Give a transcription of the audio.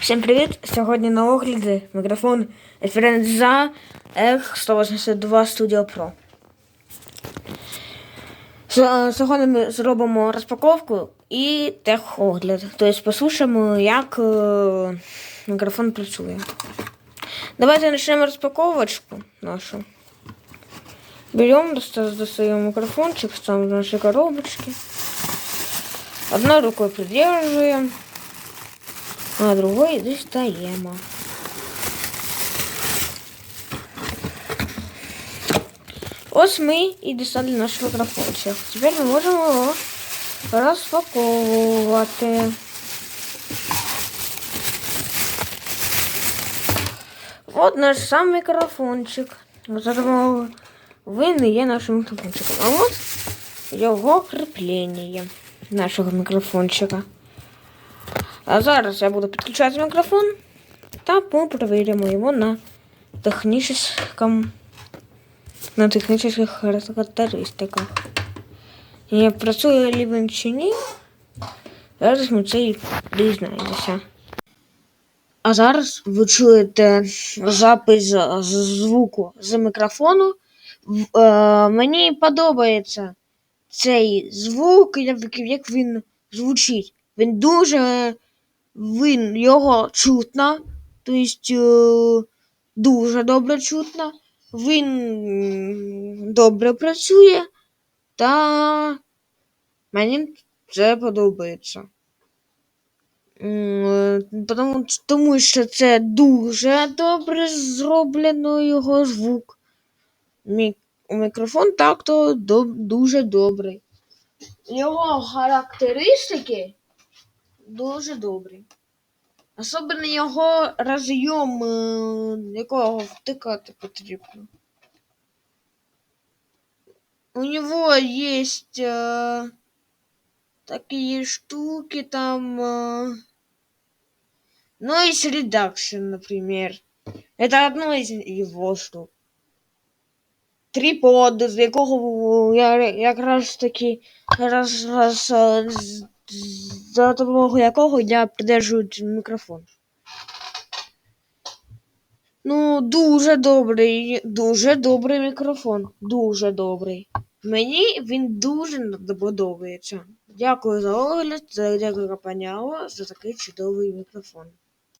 Всім привіт! Сьогодні на огляді мікрофон Esperanza X182 Studio Pro. С- Сьогодні ми зробимо розпаковку і техогляд. Тобто послухаємо, як е, мікрофон працює. Давайте почнемо розпаковочку нашу. Берем, доста- достаем микрофончик, ставим в наши коробочки. Одной рукой придерживаем, а другой достаем. Ось ми і дістали наш мікрофончик. Тепер ми можемо його розпаковувати. От наш сам мікрофончик. Зараз він і є нашим мікрофончиком. А от його кріплення нашого мікрофончика. А зараз я буду підключати мікрофон та ми перевіримо його на технічному на технічних характеристиках. І працює ли він чи ні, зараз ми це і дізнаємося. А зараз ви чуєте запис з звуку з мікрофону. Е, мені подобається цей звук, як він звучить. Він дуже він його чутно, тобто е, дуже добре чутно. Він добре працює, та мені це подобається. Тому, тому що це дуже добре зроблено його звук. Мі- Мікрофон так-то до- дуже добрий. Його характеристики дуже добрі. Особливо його розйом, якого втикати потрібно. У него есть э, такие штуки там. Э, noise reduction, например. Это одно из его штук. Трипод, з якого я якраз таки раз, раз, е, з- з- за допомогою якого я придержую мікрофон. Ну, дуже добрий, дуже добрий мікрофон. Дуже добрий. Мені він дуже подобається. Дякую за огляд, дякую Капаняо за такий чудовий мікрофон.